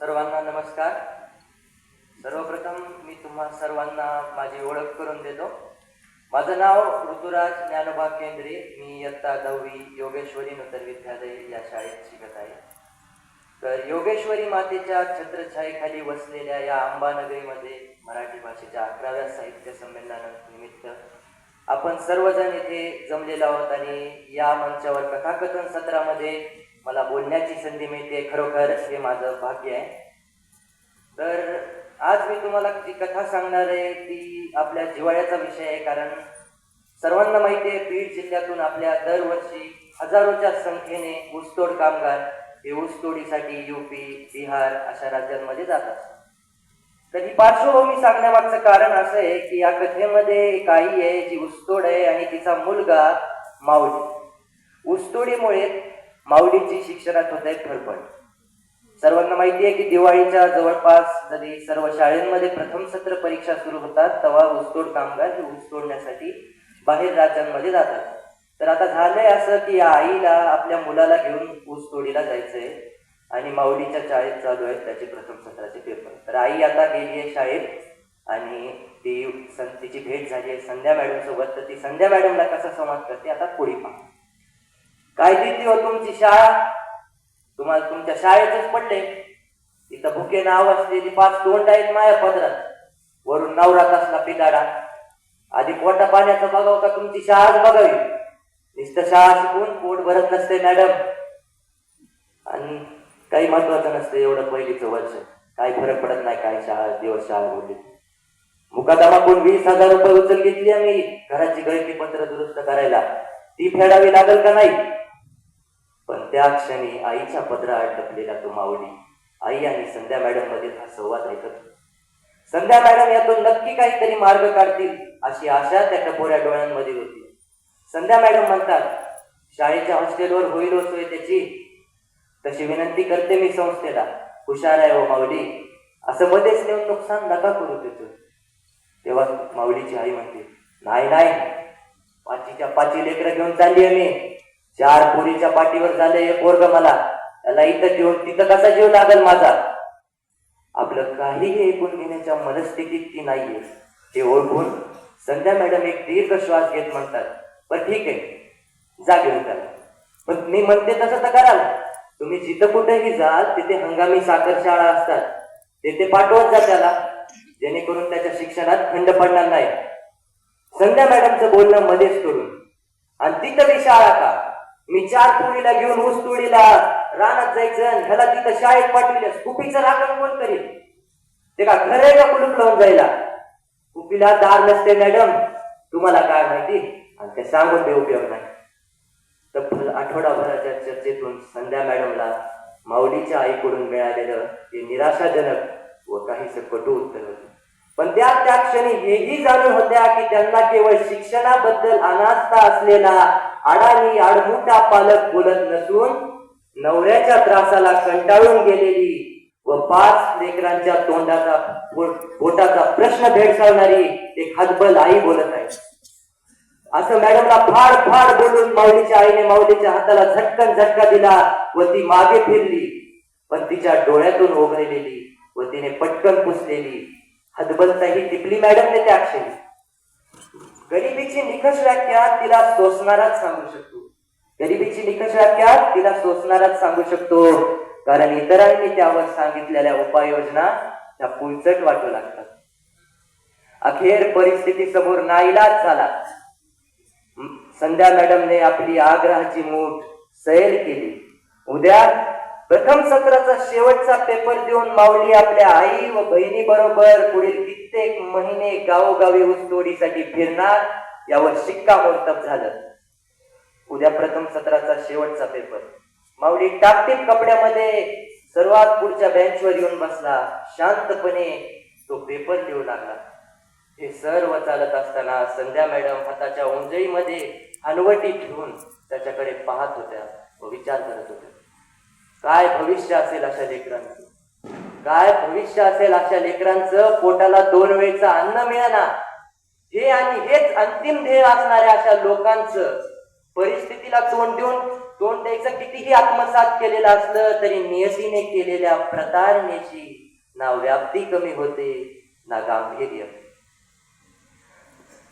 सर्वांना नमस्कार. सर्वप्रथम मी तुम्हा सर्वांना माझी ओळख करून देतो. माझं नाव ऋतुराज ज्ञानोबा केंद्रे. मी इयत्ता दहावी योगेश्वरी नूतन विद्यालय या शाळेत शिकत आहे. तर योगेश्वरी मातेच्या छत्रछायेखाली वसलेल्या या अंबानगरीमध्ये मराठी भाषेच्या अकराव्या साहित्य संमेलनानिमित्त आपण सर्वजण इथे जमलेलो आहोत आणि या मंचावर कथाकथन सत्रामध्ये मला बोलण्याची संधी मिळते खरोखर हे माझं भाग्य आहे. तर आज मी तुम्हाला जी कथा सांगणार आहे ती आपल्या जिवाळ्याचा विषय आहे कारण सर्वांना माहिती आहे बीड जिल्ह्यातून आपल्या दरवर्षी हजारोच्या संख्येने ऊसतोड कामगार हे ऊसतोडीसाठी युपी बिहार अशा राज्यांमध्ये जातात. तर ही पार्श्वभूमी सांगण्यामागचं कारण असं आहे की या कथेमध्ये एक आई आहे जी ऊसतोड आहे आणि तिचा मुलगा माऊली. ऊसतोडीमुळे माऊलीची शिक्षणात होत आहे फरफड सर्वांना माहिती आहे की दिवाळीच्या जवळपास जरी सर्व शाळेंमध्ये प्रथम सत्र परीक्षा सुरू होतात तेव्हा ऊसतोड कामगार हे ऊस तोडण्यासाठी बाहेर राज्यांमध्ये जातात. तर आता झालंय असं की या आईला आपल्या मुलाला घेऊन ऊस तोडीला जायचंय आणि माऊलीच्या शाळेत चालू आहेत त्याचे प्रथम सत्राचे पेपर तर आई आता गेली आहे शाळेत आणि ती तिची भेट झाली आहे संध्या मॅडम सोबत तर ती संध्या मॅडमला कसा संवाद करते आता पुढे पहा. काय देते हो तुमची शाळा? तुम्हाला तुमच्या शाळेतच पडले. तिथं भुके नाव असलेली पाच तोंड आहेत माया पदरात. वरून नवरा कसला पिताडा आधी पोटा पाण्याचं बघाव का तुमची शाळाच बघावी? नुसतं शाळा शिकून पोट भरत नसते मॅडम. आणि काही महत्वाचं नसतं एवढं पहिलीचं वर्ष. काही फरक पडत नाही काय शाळा दिवस शाळा बोलली. मुकादमाकडून वीस हजार रुपये उचल घेतली आम्ही. घराची गळती पत्र दुरुस्त करायला. ती फेडावी लागेल का नाही? त्या क्षणी आईच्या पदरात टपलेला तो माऊली. आई आणि संध्या मॅडममध्ये हा संवाद ऐकत संध्या मॅडम यातून नक्की काहीतरी मार्ग काढतील अशी आशा त्या टपोऱ्या डोळ्यांमध्ये होती. संध्या मॅडम म्हणतात शाळेच्या हॉस्टेलवर होईल होतोय त्याची. तशी विनंती करते मी संस्थेला. हुशार आहे हो माऊली. असं मध्येच नेऊन नुकसान नका करू त्याचं. तेव्हा माऊलीची आई म्हणते नाही नाही. पाचीच्या पाची लेकरं घेऊन चालली आहे मी. चार पोरीच्या पाठीवर झाले हे पोरग मला. त्याला इथं ठेवून तिथं कसा जीव लागल माझा? आपलं काहीही ऐकून घेण्याच्या मनस्थितीत ती नाहीये. ते ओळखून संध्या मॅडम एक दीर्घ श्वास घेत म्हणतात पण ठीक आहे. जा घेऊन त्याला. पण मी म्हणते तसं तर कराल. तुम्ही जिथं कुठेही जाल तिथे हंगामी साखर शाळा असतात. तेथे पाठवत जा त्याला जेणेकरून त्याच्या शिक्षणात खंड पडणार नाही. संध्या मॅडमचं बोलणं मध्येच करून आणि तिथं मी शाळा का? मी चार पोळीला घेऊन ऊस तोडीला रानात जायचं आणि ह्याला तिथं शाळेत पाठविलं. कुपीचं राखण कोण करील? ते का घर आहे का कुलूप लावून जायला? कुपीला दार नसते मॅडम. तुम्हाला काय माहिती? आणि ते सांगून ते उपयोग नाही. तब्बल आठवडाभराच्या चर्चेतून संध्या मॅडमला माऊलीच्या आईकडून मिळालेलं ते निराशाजनक व काहीच कटू उत्तर होतं. पण त्या त्या क्षणी हेही जाणून होत्या की त्यांना केवळ शिक्षणाबद्दल अनास्था असलेला अडाणी आडमुठा पालक बोलत नसून नवऱ्याच्या त्रासाला कंटाळून गेलेली व पाच लेकरांच्या तोंडाचा पोटाचा प्रश्न भेडसावणारी एक हतबल आई बोलत आहे. असं मॅडमला फाड फाड बोलून माऊलीच्या आईने माऊलीच्या हाताला झटकन झटका दिला व ती मागे फिरली. पण तिच्या डोळ्यातून ओघळलेली व तिने पटकन पुसलेली. हतबलताही टिपली मॅडमने त्या क्षणी. गरिबीची निकष व्याख्या तिला सोसणाराच सांगू शकतो. गरिबीची निकष व्याख्या तिला सोसणाराच सांगू शकतो. कारण इतरांनी त्यावर सांगितलेल्या उपाययोजना त्या पुलचट वाटू लागतात. अखेर परिस्थिती समोर नाईलाज झाला. संध्या मॅडमने आपली आग्रहाची मूठ सैल केली. उद्या प्रथम सत्राचा शेवटचा पेपर देऊन माऊली आपल्या आई व बहिणी बरोबर पुढील कित्येक महिने गावोगावी ऊसतोडीसाठी फिरणार यावर शिक्कामोर्तब झालं. उद्या प्रथम सत्राचा शेवटचा पेपर. माऊली टापटीप कपड्यामध्ये सर्वात पुढच्या बेंचवर येऊन बसला. शांतपणे तो पेपर लिहू लागला. हे सर्व चालत असताना संध्या मॅडम हाताच्या उंजळीमध्ये हनवटी घेऊन त्याच्याकडे पाहत होत्या व विचार करत होत्या. काय भविष्य असेल अशा लेकरांचं? काय भविष्य असेल अशा लेकरांचं? पोटाला दोन वेळचं अन्न मिळाना हे आणि हेच अंतिम ध्येय असणाऱ्या अशा लोकांचं परिस्थितीला तोंड देऊन तोंड द्यायचं कितीही आत्मसात केलेलं असलं तरी नियतीने केलेल्या प्रतारणेची ना व्याप्ती कमी होते ना गांभीर्य.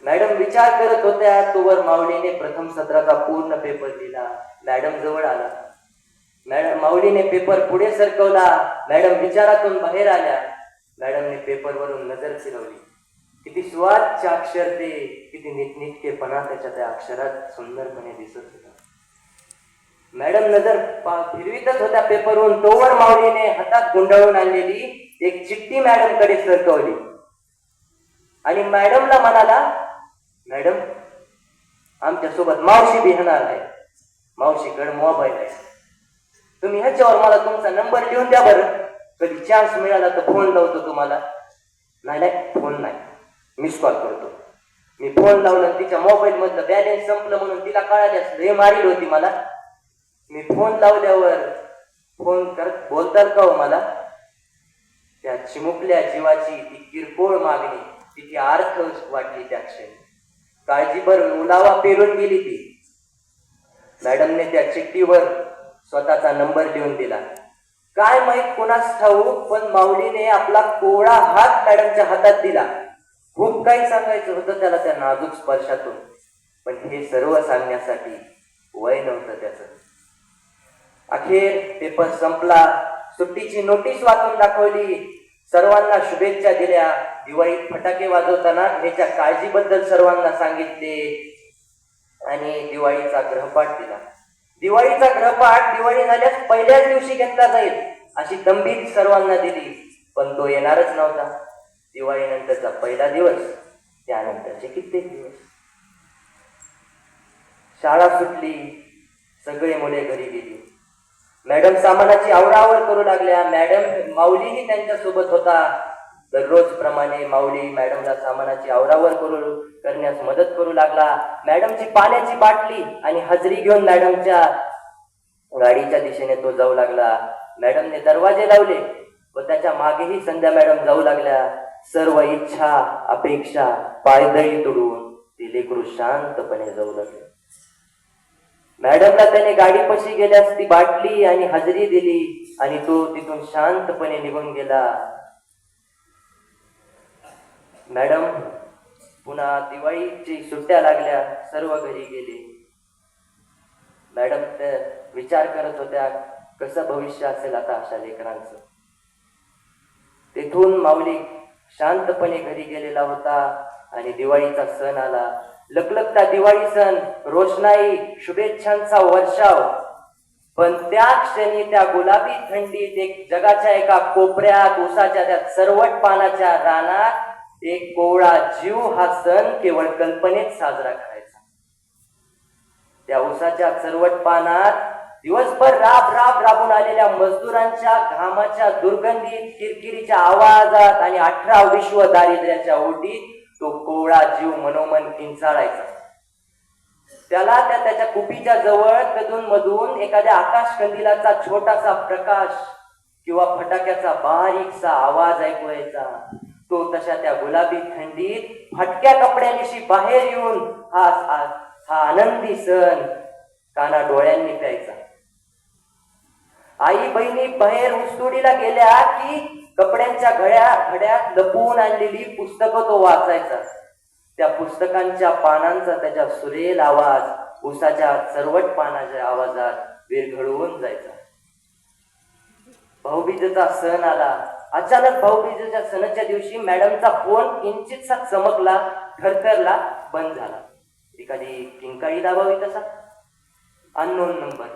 मॅडम विचार करत होत्या तोवर माऊलीने प्रथम सत्राचा पूर्ण पेपर दिला मॅडम जवळ आला. मॅडम माऊलीने पेपर पुढे सरकवला. मॅडम विचारातून बाहेर आल्या. मॅडमने पेपरवरून नजर फिरवली. किती स्वादचे अक्षर ते किती नीटनिटकेपणा त्याच्या त्या अक्षरात सुंदरपणे दिसत होता. मॅडम नजर फिरवीतच होत्या पेपरवरून तोवर माऊलीने हातात गुंडाळून आणलेली एक चिठ्ठी मॅडमकडे सरकवली. आणि मॅडमला म्हणाला मॅडम आमच्यासोबत मावशी बिहणार आहे. मावशीकडे मोबाईल आहे. तुम्ही ह्याच्यावर मला तुमचा नंबर लिहून द्या बरं. कधी चान्स मिळाला तर फोन लावतो तुम्हाला. नाही नाही फोन नाही. मिस कॉल करतो. मी फोन लावला आणि तिच्या मोबाईल मधलं बॅलन्स संपलं म्हणून तिला कळाले असलं हे मारील होती मला. मी फोन लावल्यावर फोन करत बोलताल का हो मला? त्या चिमुकल्या जीवाची ती किरकोळ मागणी तिची अर्थ वाटली त्या क्षणी. काळजीभर मुलावा पेरून गेली ती. मॅडमने त्या चिठ्ठीवर स्वतःचा नंबर लिहून दिला. काय माहीत कोणास ठाऊ पण माऊलीने आपला कोळा हात मॅडमच्या हातात दिला. खूप काही सांगायचं होतं त्याला त्या नाजूक स्पर्शातून. पण हे सर्व सांगण्यासाठी वय नव्हतं त्याच. अखेर पेपर संपला. सुट्टीची नोटीस वाचून दाखवली. सर्वांना शुभेच्छा दिल्या. दिवाळीत फटाके वाजवताना ह्याच्या काळजीबद्दल सर्वांना सांगितले. आणि दिवाळीचा ग्रहपाठ दिला. दिवाळीचा ग्रहपाठ दिवाळी झाल्यास पहिल्याच दिवशी घेतला जाईल अशी तंबीर सर्वांना दिली. पण तो येणारच नव्हता. दिवाळीनंतरचा पहिला दिवस त्यानंतरचे कित्येक दिवस. शाळा सुटली सगळे मुले घरी गेली. मॅडम सामानाची आवरावर करू लागल्या. मॅडम माऊलीही त्यांच्यासोबत होता. दररोज प्रमाणे माऊली मॅडमला सामानाची आवरावर करू करण्यास मदत करू लागला. मॅडमची पाण्याची बाटली आणि हजरी घेऊन मॅडमच्या गाडीच्या दिशेने तो जाऊ लागला. मॅडमने दरवाजे लावले व त्याच्या मागेही संध्या मॅडम जाऊ लागल्या. सर्व इच्छा अपेक्षा पायदळी तुडून ती लेकरू शांतपणे जाऊ लागले. मॅडमला त्याने गाडीपाशी गेल्यास ती बाटली आणि हजेरी दिली आणि तो तिथून शांतपणे निघून गेला. मॅडम पुन्हा दिवाळीची सुट्ट्या लागल्या सर्व घरी गेले. मॅडम ते विचार करत होत्या कसं भविष्य असेल आता अशा लेकरांचं? तेथून माऊली शांतपणे घरी गेलेला होता आणि दिवाळीचा सण आला. लकलकता दिवाळी सण रोषणाई शुभेच्छांचा वर्षाव. पण त्या क्षणी त्या गुलाबी थंडीत एक जगाच्या एका कोपऱ्यात उसाच्या त्या सर्वट पानाच्या रानात एक कोवळा जीव हा सण केवळ कल्पनेत साजरा करायचा. त्या उसाच्या चरवट पानात दिवसभर राब राब राबून आलेल्या मजदुरांच्या घामाच्या दुर्गंधीत किरकिरीच्या आवाजात आणि अठरा विश्व दारिद्र्याच्या ओटीत तो कोवळा जीव मनोमन किंचाळायचा. त्याला त्या त्याच्या कुपीच्या जवळ कधून मधून एखाद्या आकाश कंदिलाचा छोटासा प्रकाश किंवा फटाक्याचा बारीकसा आवाज ऐकू यायचा. तो तशा त्या गुलाबी थंडीत फटक्या कपड्यांविषयी बाहेर येऊन हा हा आनंदी सण काना डोळ्यांनी प्यायचा. आई बहिणी बाहेर उस्तुडीला गेल्या की कपड्यांच्या घड्या घड्यात लपवून आणलेली पुस्तकं तो वाचायचा. त्या पुस्तकांच्या पानांचा त्याच्या सुरेल आवाज उसाच्या सरवट पानाच्या आवाजात विरघळवून जायचा. भाऊबीजेचा सण आला. अचानक भाऊबीजेच्या सणाच्या दिवशी मॅडमचा फोन किंचितसा चमकला थरथरला बंद झाला. एखादी किंकाळी दाबावी तसा. अननोन नंबर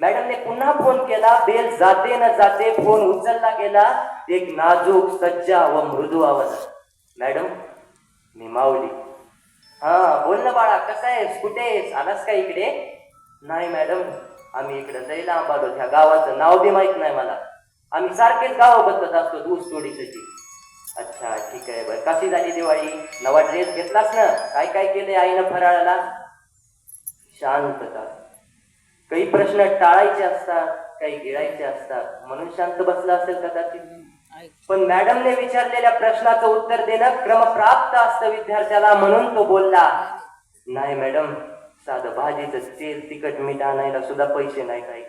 मॅडमने पुन्हा फोन केला बेल जाते न जाते फोन उचलला गेला एक नाजूक सज्जा व मृदू आवाज मॅडम मी माऊली. हा बोल ना बाळा कसा आहेस? कुठे आहेस? आलास का इकडे? नाही मॅडम आम्ही इकडे जायला आंबालो ह्या गावाचं नाव बी माहीत नाही मला. आम्ही सारखेच गावं बदलत असतो ऊस तोडीसाठी अच्छा ठीक आहे बरं. कशी झाली दिवाळी? नवा ड्रेस घेतलास ना? काय काय केले आईनं फराळाला? शांतता काही प्रश्न टाळायचे असतात काही गिळायचे असतात. म्हणून शांत बसला असेल कदाचित पण मॅडमने विचारलेल्या प्रश्नाचं उत्तर देणं क्रमप्राप्त असतं विद्यार्थ्याला म्हणून तो बोलला नाही मॅडम साधं भाजीचं तेल तिखट मीठ आणायला सुद्धा पैसे नाही काय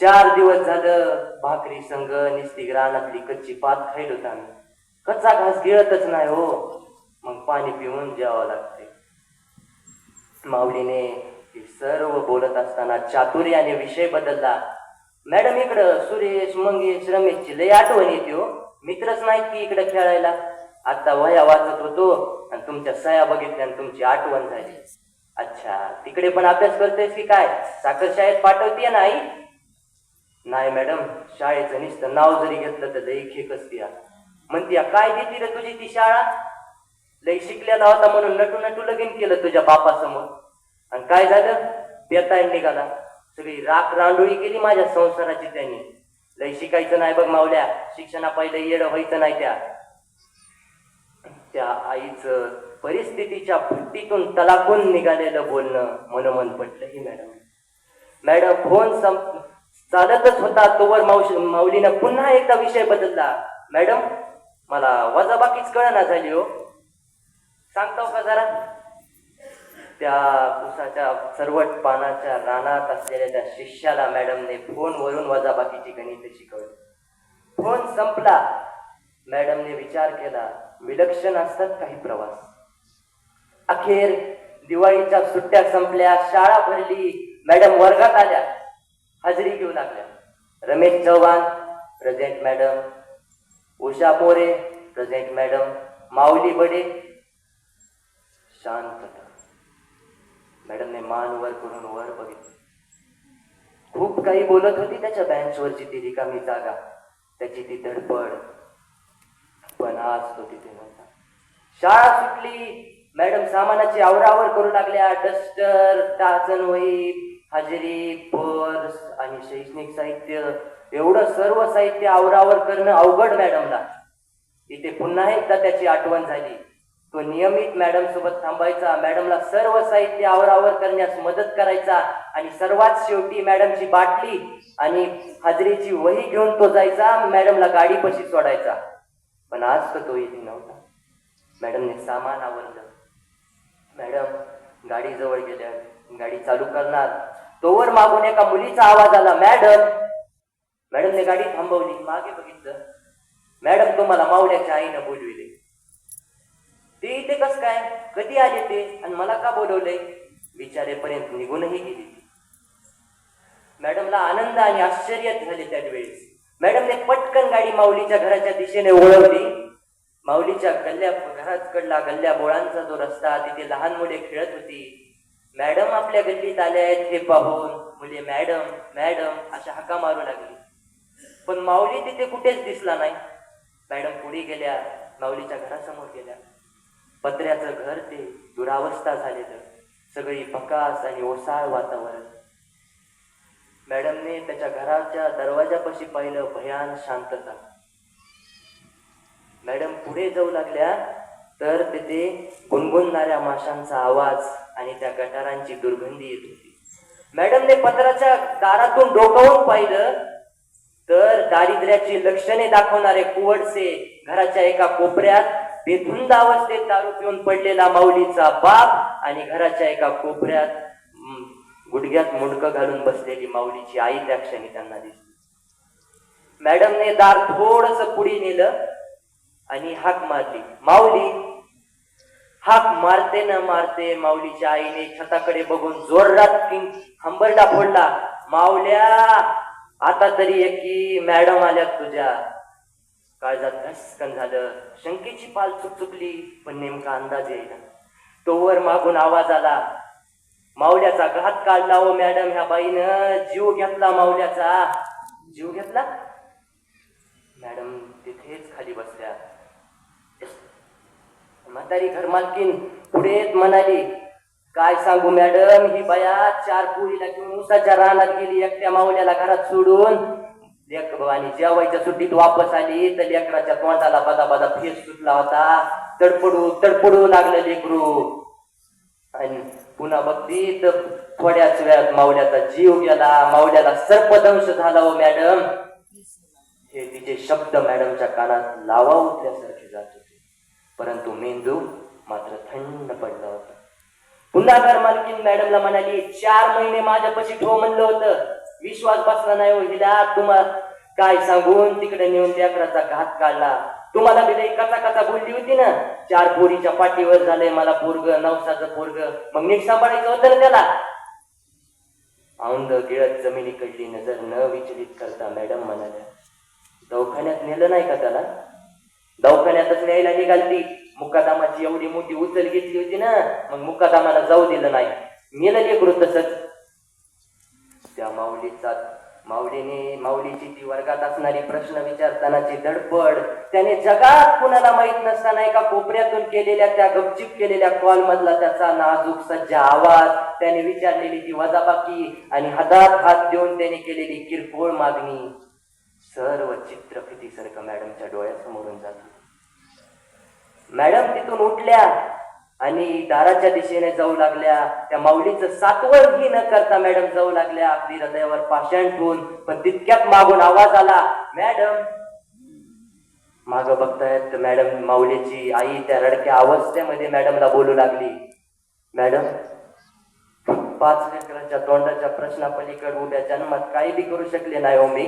चार दिवस झालं भाकरी संग निस्ती रानातली कच्ची पात खायलो आम्ही. कच्चा घास गिळतच नाही हो. मग पाणी पिऊन जेवावं लागते. माऊलीने सर्व बोलत असताना चातुर्याने विषय बदलला. मॅडम इकडं सुरेश मंगेश रमेशची लय आठवण येते हो. मित्रच नाहीत की इकडे खेळायला. आता वया वाचत होतो आणि तुमच्या सया बघितल्या आणि तुमची आठवण झाली. अच्छा तिकडे पण अभ्यास करतेस की काय? साखर शाळेत पाठवतीये ना आई? नाही मॅडम. शाळेचं नुसतं नाव जरी घेतलं तर लई खेक दिया म्हणतीया काय देती रे तुझी ती शाळा? लई शिकलेला होता म्हणून नटू नटू लगीन केलं तुझ्या बापासमोर. आणि काय झालं? बेताय निघाला. सगळी राख रांडोळी केली माझ्या संसाराची त्यांनी. लई शिकायचं नाही बघ मावल्या. शिक्षणा पहिले येडं व्हायचं नाही त्या. त्या आईचं परिस्थितीच्या फुट्टीतून तलाकून निघालेलं बोलणं मनोमन पटलं ही मॅडम. मॅडम फोन संप चालतच होता तोवर मावशी माऊलीनं पुन्हा एकदा विषय बदलला. मॅडम मला वजाबाकीच कळना झाली हो. सांगताव का जरा? त्या उसाच्या सर्वट पानाच्या रानात असलेल्या त्या शिष्याला मॅडमने फोनवरून वजाबाकीची गणित शिकवली. फोन संपला. मॅडमने विचार केला विलक्षण असतात काही प्रवास. अखेर दिवाळीच्या सुट्ट्या संपल्या शाळा भरली मॅडम वर्गात आल्या. हजेरी घेऊ लागल्या. Ramesh Chavan present madam Usha More present madam Mauli Bade. शांतता मॅडमने मान वर करून वर बघितलं. खूप काही बोलत होती त्याच्या बँचवरची ती रिकामी जागा. त्याची ती धडपड. पण आज तो तिथे नव्हता. शाळा सुटली. मॅडम सामानाची आवरावर करू लागल्या. डस्टर टाचन होई हजेरी पर्स आणि शैक्षणिक साहित्य एवढं सर्व साहित्य आवरावर करणं अवघड मॅडमला. इथे पुन्हा एकदा त्याची आठवण झाली. तो नियमित मॅडम सोबत थांबायचा मॅडमला सर्व साहित्य आवरावर करण्यास मदत करायचा आणि सर्वात शेवटी मॅडमची बाटली आणि हजरीची वही घेऊन तो जायचा मॅडमला गाडी पशी सोडायचा. पण आज तो इथे नव्हता. मॅडमने सामान आवरलं. मॅडम गाडी जवळ गेल्या. गाडी चालू करणार. तोवर मागून एका मुलीचा आवाज आला मॅडम. मॅडमने गाडी थांबवली. मागे बघितलं मॅडम तुम्हाला मावळ्याच्या आईनं बोलविले. ते इथे कस काय? कधी आले ते? आणि मला का बोलवलंय? विचारेपर्यंत निघूनही गेली मॅडमला आनंद आणि आश्चर्य झाले त्यावेळेस. मॅडमने पटकन गाडी माऊलीच्या घराच्या दिशेने ओळवली माऊलीच्या गल्ल्या घरात कडला गल्ल्या बोळांचा जो रस्ता तिथे लहान मुले खेळत होती मॅडम आपल्या गल्लीत आल्या आहेत हे पाहून. मुले मॅडम मॅडम अशा हाका मारू लागली. पण माऊली तिथे कुठेच दिसला नाही. मॅडम पुढे गेल्या माऊलीच्या घरासमोर गेल्या. पत्र्याचं घर ते दुरावस्था झालेलं. सगळी पकास आणि ओसाळ वातावरण. मॅडमने त्याच्या घराच्या दरवाजापाशी पाहिलं भयान शांतता. मॅडम पुढे जाऊ लागल्या तर तिथे गुणगुणणाऱ्या माशांचा आवाज आणि त्या गटारांची दुर्गंधी येत होती. मॅडमने पत्राच्या दारातून डोकावून पाहिलं तर दारिद्र्याची लक्षणे दाखवणारे कुवडसे घराच्या एका कोपऱ्यात बेधुंद अवस्थेत दारू पिऊन पडलेला माऊलीचा बाप आणि घराच्या एका कोपऱ्यात गुडघ्यात मुंडकं घालून बसलेली माऊलीची आई त्या क्षणी त्यांना दिसली. मॅडमने दार थोडस पुढे नेलं आणि हाक मारली. माऊली हाक मारते न मारते माऊलीच्या आईने छताकडे बघून जोरात किंग हंबरडा फोडला. माऊल्या आता तरी एकी मॅडम आल्यात तुझ्या. काळजात घसकन झालं? शंकेची पाल चुक चुकली पण नेमका अंदाज येईना. तोवर मागून आवाज आला. माऊल्याचा घात काढला हो मॅडम ह्या बाईनं जीव घेतला माऊल्याचा. जीव घेतला? मॅडम तिथेच खाली बसल्या. म्हातारी घरमालकीन पुढे म्हणाली काय सांगू मॅडम ही बाया चार पुरीला घेऊन उसाच्या रानात गेली एकट्या माऊल्याला घरात सोडून. लेक आणि जेवायच्या सुट्टीत वापस आली तर लेकराच्या तोंडाला बदा बदा फेस सुटला होता. तडपडू तडपडू लागलं लेकरू. आणि पुन्हा बघती तर थोड्याच वेळात माऊल्याचा जीव गेला. माऊल्याला सर्पदंश झाला हो मॅडम. हे तिचे शब्द मॅडमच्या कानात लावा उठल्यासारखे जातो. परंतु मेंदू मात्र थंड पडला होता. पुन्हा घर मालकीन मॅडमला म्हणाली चार महिने माझ्यापाशी ठेव म्हणलं होतं. विश्वास बसला नाही हो हिला तुम्हाला काय सांगून तिकडे नेऊन लेकराचा घात काढला? तुम्हाला मी लई कसा बोलली होती ना? चार पोरीच्या पाठीवर झालंय मला पोरग नवसाचं पोरग. मग नीट सांभाळायचं होतं ना त्याला? औंद गिळत जमिनीकडली नजर न विचलित करता मॅडम म्हणाल्या दवाखान्यात नेलं नाही का त्याला? न्यायला निघालती. मुकादामाची एवढी मोठी उचल घेतली होती ना मग मुकादामाला जाऊ दिलं नाही. नेलं लेकरू तसंच त्या माऊलीचा माऊलीने माऊलीची ती वर्गात असणारी प्रश्न विचारतानाची धडपड त्याने जगात कुणाला माहीत नसताना एका कोपऱ्यातून केलेल्या त्या गपचिप केलेल्या कॉल मधला त्याचा नाजूक सज्जा आवाज त्याने विचारलेली ती वजाबाकी आणि हातात हात देऊन त्याने केलेली किरकोळ मागणी. सर्व चित्रफितीसारखं मॅडमच्या डोळ्यासमोरून जात मॅडम तिथून उठल्या आणि दाराच्या दिशेने जाऊ लागल्या. त्या माऊलीचं सातवं न करता मॅडम जाऊ लागल्या. आपली हृदयावर पाषाण ठेवून पण तितक्यात मागून आवाज आला मॅडम. माग बघतायत मॅडम माऊलीची आई त्या रडक्या अवस्थेमध्ये मॅडमला बोलू लागली. मॅडम पाच लेकरांच्या तोंडाच्या प्रश्नापलीकडे उद्या जन्मात काही बी करू शकले नाही हो मी.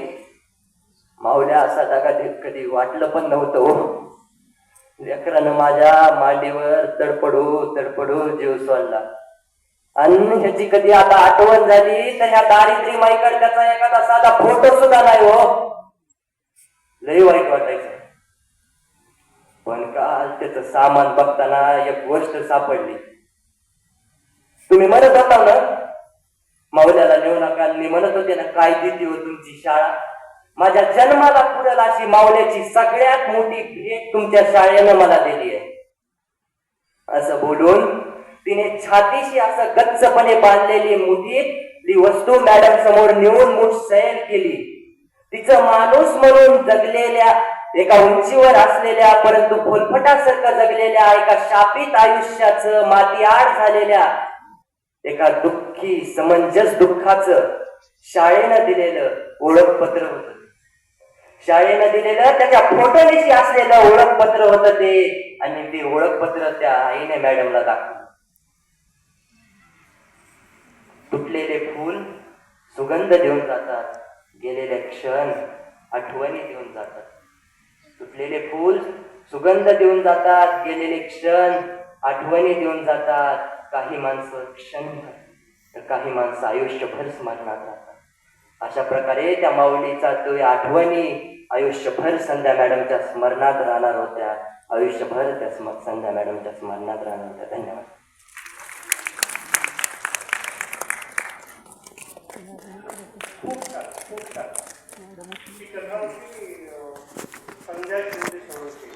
माऊल्या असा दगा देत कधी वाटलं पण नव्हतं हो. लेकरानं माझ्या मांडीवर तडपडू तडपडू जीव सोडला. आणि ह्याची कधी आता आठवण झाली तर ह्या दारिद्र्य माईकड त्याचा एखादा साधा फोटो सुद्धा नाही हो. लई वाईट वाटायचं. पण काल त्याचं सामान बघताना एक गोष्ट सापडली. तुम्ही म्हणत होता ना मावल्याला नेऊ नका मी म्हणत होते ना काय दिली हो तुमची शाळा? माझ्या जन्माला पुढेल अशी मावल्याची सगळ्यात मोठी भेट तुमच्या शाळेनं मला दिली आहे. असं बोलून तिने छातीशी असं गच्चपणे बांधलेली मुठी ती वस्तू मॅडम समोर नेऊन मूठ सैल केली. तिचं माणूस म्हणून जगलेल्या एका उंचीवर असलेल्या परंतु फोलफटासारखं जगलेल्या एका शापित आयुष्याचं मातीआड झालेल्या एका दुःखी समंजस दुःखाचं शाळेनं दिलेलं ओळखपत्र होत. शाळेनं दिलेलं त्याच्या फोटोनिशी असलेलं ओळखपत्र होतं ते. आणि ते ओळखपत्र त्या आईने मॅडमला दाखवलं. तुटलेले फूल सुगंध देऊन जातात. गेलेले क्षण आठवणी देऊन जातात. तुटलेले फूल सुगंध देऊन जातात. गेलेले क्षण आठवणी देऊन जातात. काही माणसं क्षण तर काही माणसं आयुष्यभर स्मरणात राहतात. अशा प्रकारे त्या माऊलीचा तो या आठवणी आयुष्यभर संध्या मॅडमच्या स्मरणात राहणार होत्या. आयुष्यभर त्या स्म संध्या मॅडमच्या स्मरणात राहणार होत्या. धन्यवाद. संध्या